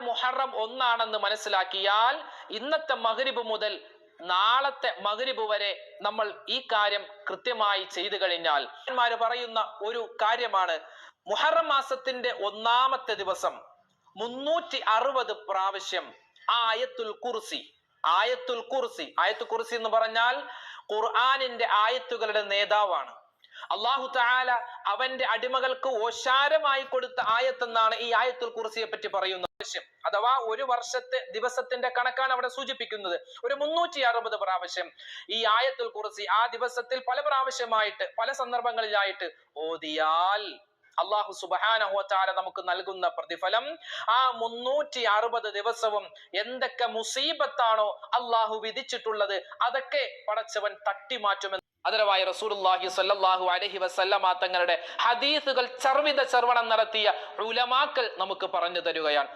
മുഹറം ഒന്നാണെന്ന് മനസ്സിലാക്കിയാൽ ഇന്നത്തെ മഗ്രിബ് മുതൽ നാളത്തെ മകരിബ് വരെ നമ്മൾ ഈ കാര്യം കൃത്യമായി ചെയ്തു കഴിഞ്ഞാൽ. പറയുന്ന ഒരു കാര്യമാണ്. മുഹറം മാസത്തിന്റെ ഒന്നാമത്തെ ദിവസം മുന്നൂറ്റി അറുപത് പ്രാവശ്യം ആയത്തുൽ കുർസി ആയത്തുൽ കുർസി ആയത്തുൽ കുർസി എന്ന് പറഞ്ഞാൽ ഖുർആാനിന്റെ ആയത്തുകളുടെ നേതാവാണ്. അള്ളാഹു താല അവന്റെ അടിമകൾക്ക് ഓശാരമായി കൊടുത്ത ആയത്തെന്നാണ് ഈ ആയത്തുൽ കുർസിയെ പറ്റി പറയുന്നത് പ്രാവശ്യം അഥവാ ഒരു വർഷത്തെ ദിവസത്തിന്റെ കണക്കാണ് അവിടെ സൂചിപ്പിക്കുന്നത്. ഒരു മുന്നൂറ്റി അറുപത് പ്രാവശ്യം ഈ ആയത്തുൽ കുറിസി ആ ദിവസത്തിൽ പല പ്രാവശ്യമായിട്ട് പല സന്ദർഭങ്ങളിലായിട്ട് ഓതിയാൽ അള്ളാഹു സുബാനഹുവത്താല നമുക്ക് നൽകുന്ന പ്രതിഫലം ആ മുന്നൂറ്റി അറുപത് ദിവസവും എന്തൊക്കെ മുസീബത്താണോ അള്ളാഹു വിധിച്ചിട്ടുള്ളത് അതൊക്കെ പടച്ചവൻ തട്ടിമാറ്റുമെന്ന് അതരവായ റസൂലുള്ളാഹി സ്വല്ലല്ലാഹു അലൈഹി വസല്ലമ തങ്ങളുടെ ഹദീസുകൾ ചർവിത ചർവണം നടത്തിയ ഉലമാക്കൾ നമുക്ക് പറഞ്ഞു തരുകയാണ്.